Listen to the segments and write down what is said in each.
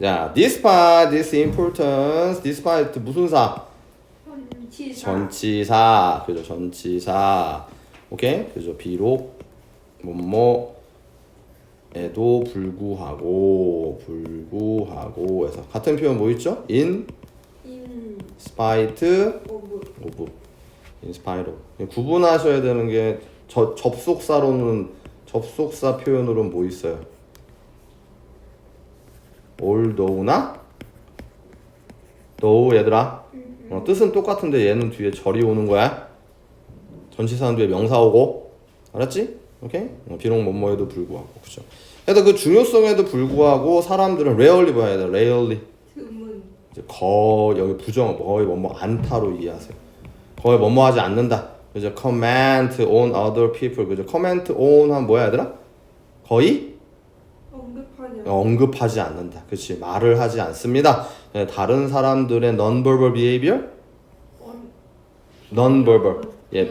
자, despite this importance, despite 무슨 사? 전치사. 전치사. 그죠, 전치사. 오케이? 그죠, 비록 뭐뭐에도 불구하고 불구하고 해서 같은 표현 뭐 있죠? in 인 spite 오브. of in spite of 구분하셔야 되는 게 저, 접속사로는 접속사 표현으로는 뭐 있어요? Although나 though 얘들아 어, 뜻은 똑같은데 얘는 뒤에 절이 오는 거야 전치사는 뒤에 명사 오고 알았지? 오케이? 어, 비록 뭐뭐에도 불구하고 그죠 그래서 그 중요성에도 불구하고 사람들은 rarely 봐야 돼 rarely. 이제 거의 여기 부정 거의 뭐뭐 않다로 이해하세요. 거의 뭐뭐 하지 않는다. 그죠? comment on other people. 그죠? comment on 하면 뭐야 얘들아? 거의 언급하지 않는다. 그렇지? 말을 하지 않습니다. 네, 다른 사람들의 non-verbal behavior, 언. non-verbal, 예,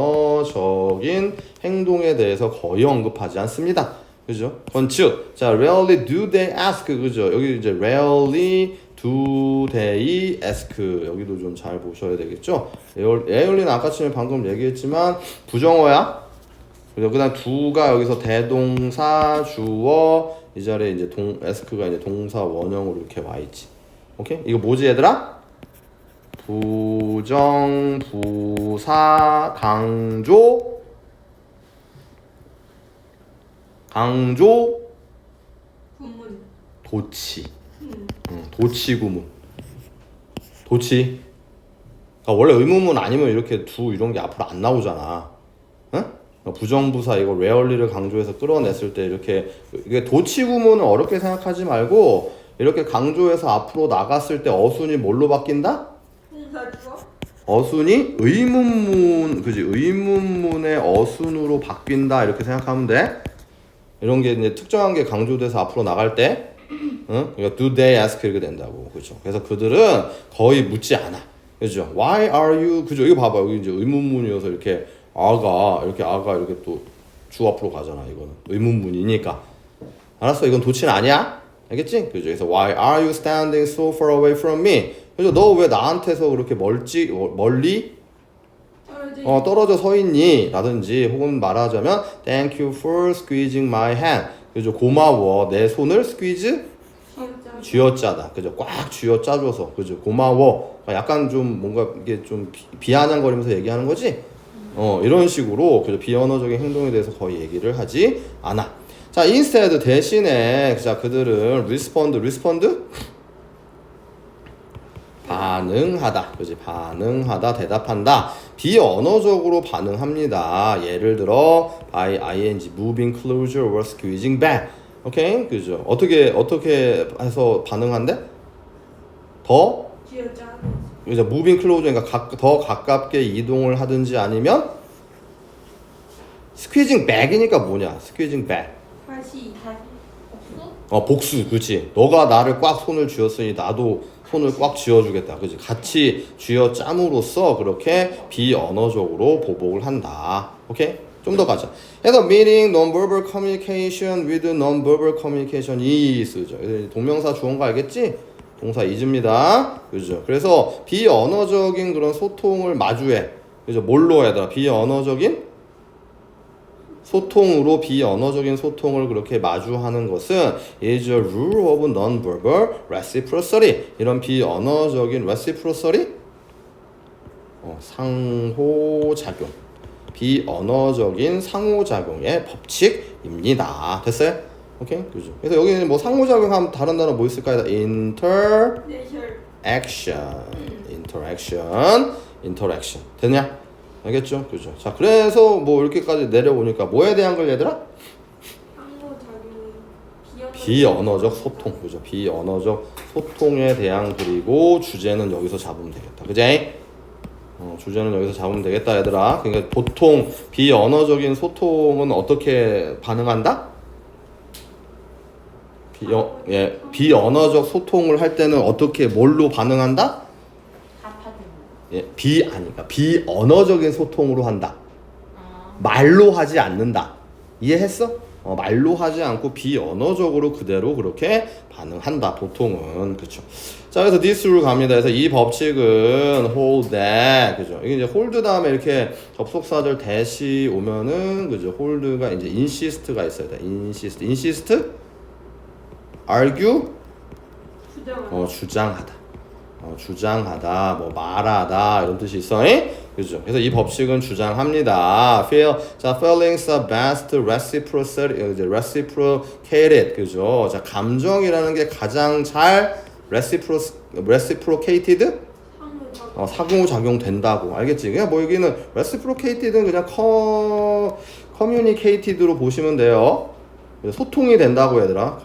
비언어적인 행동에 대해서 거의 언급하지 않습니다. 그죠? 건축. 자, rarely do they ask. 그죠? 여기 이제 rarely do they ask. 여기도 좀 잘 보셔야 되겠죠? rarely는 아까처럼 방금 얘기했지만 부정어야. 그죠? 그다음 do가 여기서 대동사 주어 이 자리에 이제 동 ask가 이제 동사 원형으로 이렇게 와 있지. 오케이? 이거 뭐지 얘들아? 부정 부사 강조 강조 구문. 도치 음. 응, 도치 구문 도치 그러니까 원래 의문문 아니면 이렇게 두 이런 게 앞으로 안 나오잖아 응? 그러니까 부정부사 이거 레얼리를 강조해서 끌어냈을 때 이렇게 이게 도치 구문은 어렵게 생각하지 말고 이렇게 강조해서 앞으로 나갔을 때 어순이 뭘로 바뀐다? 어순이 의문문 그지? 의문문의 어순으로 바뀐다 이렇게 생각하면 돼. 이런 게 이제 특정한 게 강조돼서 앞으로 나갈 때 응? 그러니까 do they ask 이렇게 된다고. 그죠? 그래서 그들은 거의 묻지 않아. 그죠? Why are you 그죠? 이거 봐봐. 여기 이제 의문문이어서 이렇게 아가 이렇게 아가 이렇게 또 주 앞으로 가잖아 이거는 의문문이니까 알았어 이건 도치는 아니야 알겠지 그죠 그래서 why are you standing so far away from me 그죠 너 왜 나한테서 그렇게 멀지 어, 멀리. 어, 떨어져 서 있니? 라든지 혹은 말하자면 Thank you for squeezing my hand. 그죠? 고마워. 내 손을 squeeze. 쥐어짜다. 그죠? 꽉 쥐어짜줘서. 그죠? 고마워. 약간 좀 뭔가 이게 좀 비- 비아냥거리면서 얘기하는 거지? 어, 이런 식으로? 비언어적인 행동에 대해서 거의 얘기를 하지 않아. 자, instead 대신에 자, 그들은 respond, respond 반응하다. 그지? 반응하다, 대답한다. 비언어적으로 반응합니다. 예를 들어 by ing moving closer or squeezing back. 오케이? 그죠? 어떻게 어떻게 해서 반응한대? 더. 이제 그러니까 가, 더 가깝게 이동을 하든지 아니면 squeezing back이니까 뭐냐? squeezing back. 다시. 없어? 어 복수 그치 너가 나를 꽉 손을 쥐었으니 나도 손을 꽉 쥐어주겠다 그치 같이 쥐어 짬으로써 그렇게 비언어적으로 보복을 한다 오케이 좀 더 가자 그래서 meaning non-verbal communication with non-verbal communication is죠 동명사 주어인 거 알겠지? 동사 is입니다. 그죠? 그래서 비언어적인 그런 소통을 마주해. 그죠? 뭘로 해야 비언어적인 소통으로 비언어적인 소통을 그렇게 마주하는 것은 is a rule of non-verbal reciprocity. 이런 비언어적인 reciprocity? 어, 상호작용. 비언어적인 상호작용의 법칙입니다. 됐어요? 오케이 그죠 그래서 여기는 뭐 상호작용하면 다른 단어 뭐 있을까요? inter 내셜. action, interaction, interaction. 됐냐? 알겠죠? 그죠? 자, 그래서 뭐 이렇게까지 내려오니까 뭐에 대한 걸 얘들아? 비언어. 비언어적 소통, 그죠? 비언어적 소통에 대한 그리고 주제는 여기서 잡으면 되겠다, 그지? 어, 주제는 여기서 잡으면 되겠다, 얘들아. 그러니까 보통 비언어적인 소통은 어떻게 반응한다? 비어, 예, 비언어적 소통을 할 때는 어떻게 뭘로 반응한다? 예, 비 아니까 비언어적인 소통으로 한다. 아. 말로 하지 않는다. 이해했어? 어, 말로 하지 않고 비언어적으로 그대로 그렇게 반응한다. 보통은 그렇죠. 자 그래서 this로 갑니다. 그래서 이 법칙은 hold that 그죠. 이게 이제 hold 다음에 이렇게 접속사절 대시 오면은 그죠. hold가 이제 insist가 있어야 돼. insist, insist, argue. 어 주장하다. 어, 주장하다, 뭐 말하다 이런 뜻이 있어. 잉? 그죠? 그래서 이 법칙은 주장합니다. Feel, 자, feelings are best reciprocated, 이제 reciprocated, 그죠? 자, 감정이라는 게 가장 잘 recipro, reciprocated. 어, 상호작용 된다고 알겠지? 그냥 뭐 여기는 reciprocated는 그냥 커, communicated로 보시면 돼요. 소통이 된다고 얘들아.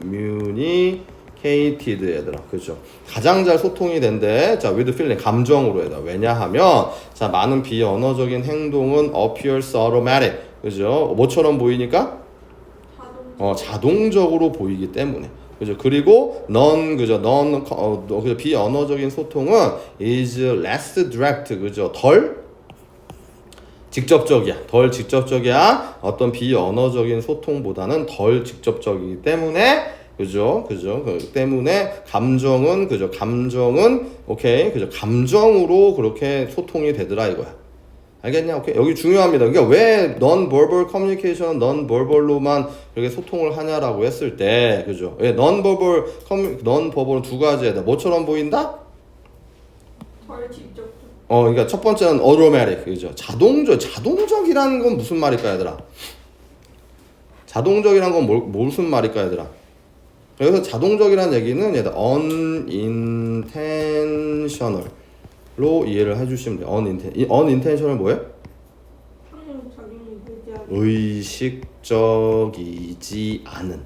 communicated 얘들아. 그죠? 가장 잘 소통이 된대. 자, with feeling 감정으로 얘들아. 왜냐하면 자, 많은 비언어적인 행동은 appears automatic. 그죠? 뭐처럼 보이니까? 자동. 어, 자동적으로 보이기 때문에. 그죠? 그리고 넌 그죠? 넌 어, 너, 그죠? 비언어적인 소통은 is less direct. 그죠? 덜 직접적이야. 덜 직접적이야. 어떤 비언어적인 소통보다는 덜 직접적이기 때문에 그죠? 그죠? 그 때문에 감정은 그죠? 감정은 오케이. 그죠? 감정으로 그렇게 소통이 되더라 이거야. 알겠냐? 오케이. 여기 중요합니다. 그러니까 왜 non-verbal communication, non-verbal로만 그렇게 소통을 하냐라고 했을 때, 그죠? 왜 non-verbal, non-verbal은 두 가지야. 뭐처럼 보인다? 덜 직접적. 어, 그러니까 첫 번째는 automatic, 그죠? 자동적, 자동적이라는 건 무슨 말일까, 얘들아? 자동적이란 건 뭘, 무슨 말일까, 얘들아? 여기서 자동적이라는 얘기는 얘들 unintentional로 이해를 해주시면 돼요. uninten, 이 unintentional 뭐예요? 의식적이지 않은.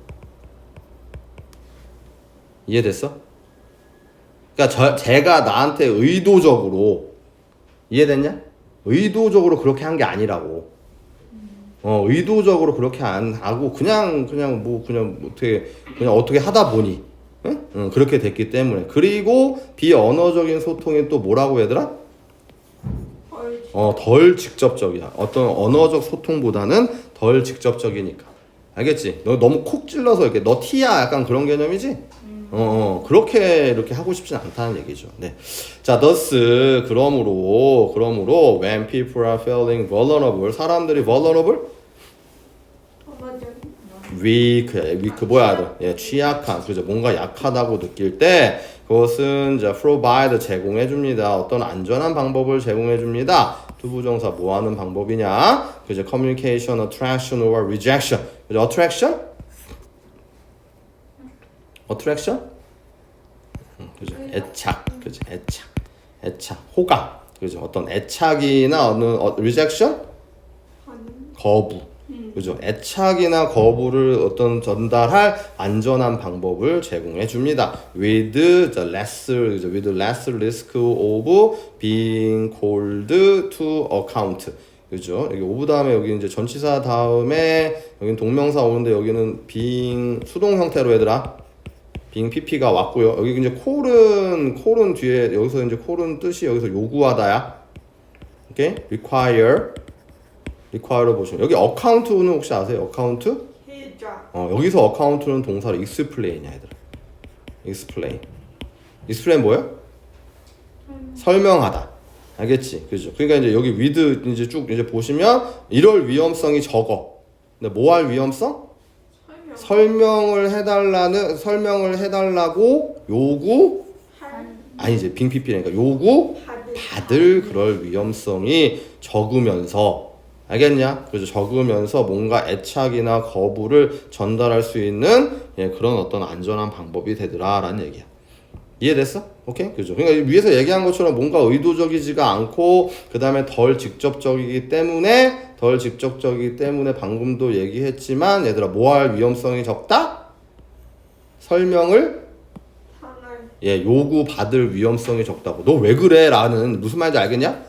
이해됐어? 그러니까 저, 제가 나한테 의도적으로 이해됐냐? 의도적으로 그렇게 한 게 아니라고. 어, 의도적으로 그렇게 안 하고 그냥 그냥 뭐 그냥 어떻게 그냥 어떻게 하다 보니 응? 응, 그렇게 됐기 때문에 그리고 비언어적인 소통이 또 뭐라고 얘들아? 어, 덜 직접적이야. 어떤 언어적 소통보다는 덜 직접적이니까. 알겠지? 너 너무 콕 찔러서 이렇게 너 티야 약간 그런 개념이지? 어, 어, 그렇게 이렇게 하고 싶진 않다는 얘기죠. 네. 자, thus 그러므로 그러므로 when people are feeling vulnerable 사람들이 vulnerable weak, weak 뭐야? 너? 예, 취약한, 그죠? 뭔가 약하다고 느낄 때 그것은 이제 provide 제공해 줍니다. 어떤 안전한 방법을 제공해 줍니다. 투부정사 뭐 하는 방법이냐? 그죠? communication, attraction or rejection. 그죠? attraction? Attraction? 음, 그죠? 애착, 그죠? 애착, 애착, 호감, 그죠? 어떤 애착이나 어느 어, rejection? 반응. 거부. 그죠? 애착이나 거부를 어떤 전달할 안전한 방법을 제공해 줍니다. With the less, 그죠? With less risk of being called to account. 그죠? 여기 오브 다음에 여기 이제 전치사 다음에 여기는 동명사 오는데 여기는 being 수동 형태로 얘들아. Being pp가 왔고요. 여기 이제 콜은 콜은 뒤에 여기서 이제 콜은 뜻이 여기서 요구하다야. 오케이? require 리콰이어 보시면 여기 어카운트는 혹시 아세요? 어카운트? 어 여기서 어카운트는 동사로 explain이야 얘들아 explain explain 뭐예요? 설명하다 알겠지? 그죠? 그러니까 이제 여기 with 이제 쭉 이제 보시면 이럴 위험성이 적어 근데 뭐 할 위험성? 설명. 설명을 해달라는 설명을 해달라고 요구 할. 아니지 빙피피니까 요구. 받을 그럴 위험성이 적으면서 알겠냐? 그래서 적으면서 뭔가 애착이나 거부를 전달할 수 있는 예, 그런 어떤 안전한 방법이 되더라라는 얘기야. 이해됐어? 오케이? 그죠? 그러니까 위에서 얘기한 것처럼 뭔가 의도적이지가 않고 그 다음에 덜 직접적이기 때문에 덜 직접적이기 때문에 방금도 얘기했지만 얘들아 뭐 할 위험성이 적다? 설명을. 예, 요구 받을 위험성이 적다고. 너 왜 그래? 라는 무슨 말인지 알겠냐?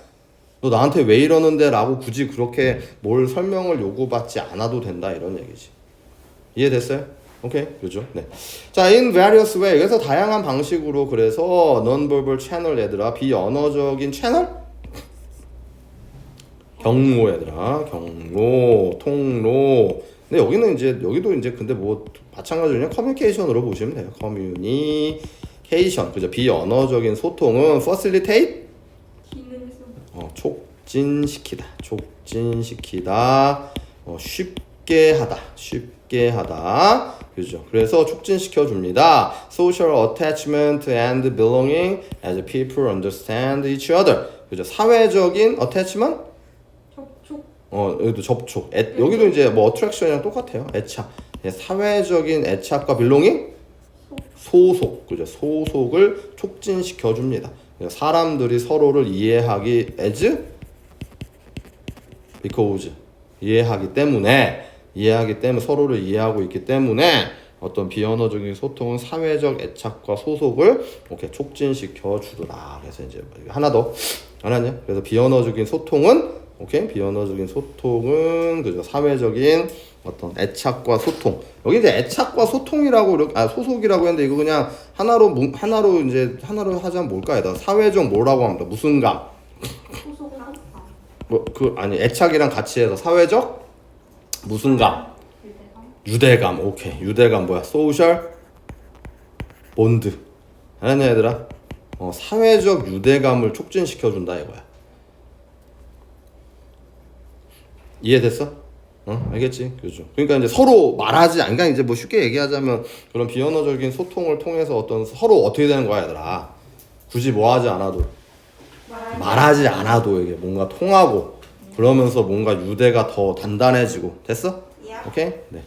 너 나한테 왜 이러는데? 라고 굳이 그렇게 뭘 설명을 요구받지 않아도 된다. 이런 얘기지. 이해됐어요? 오케이. 그죠? 네. 자, in various way. 그래서 다양한 방식으로 그래서 non-verbal 채널 얘들아. 비언어적인 채널? 경로 얘들아. 경로, 통로, 근데 여기는 이제 여기도 이제 근데 뭐 마찬가지로 그냥 커뮤니케이션으로 보시면 돼요. 커뮤니케이션 그죠? 비언어적인 소통은 facilitate. 어, 촉진시키다. 촉진시키다. 어, 쉽게 하다. 쉽게 하다. 그죠? 그래서 촉진시켜 줍니다. Social attachment and belonging as people understand each other. 그죠? 사회적인 attachment 접촉. 어, 여기도 접촉. 애, 여기도 이제 뭐 attraction이랑 똑같아요. 애착. 예, 사회적인 애착과 belonging 소속. 그죠? 소속을 촉진시켜 줍니다. 그러니까 사람들이 서로를 이해하기 as because 이해하기 때문에 이해하기 때문에 서로를 이해하고 있기 때문에 어떤 비언어적인 소통은 사회적 애착과 소속을 이렇게 촉진시켜 주더라. 그래서 이제 하나 더. 하나냐? 그래서 비언어적인 소통은 오케이? 비언어적인 소통은 그죠? 사회적인 어떤 애착과 소통. 여기 이제 애착과 소통이라고 이렇게 아 소속이라고 했는데 이거 그냥 하나로 뭉- 하나로 이제 하나로 하자면 뭘까 얘다 사회적 뭐라고 합니다? 무슨 감 소속감. 뭐그 아니 애착이랑 같이 해서 사회적 무슨 감? 유대감. 오케이. 유대감 뭐야? 소셜 본드. 알았냐 얘들아. 어, 사회적 유대감을 촉진시켜 준다 이거야. 이해됐어? 어? 알겠지? 그죠? 그러니까 이제 서로 말하지 않 그러니까 이제 뭐 쉽게 얘기하자면 그런 비언어적인 소통을 통해서 어떤 서로 어떻게 되는 거야 얘들아. 굳이 뭐 하지 않아도. 말하지 않아도 이게 뭔가 통하고 그러면서 뭔가 유대가 더 단단해지고 됐어? 야. 오케이 네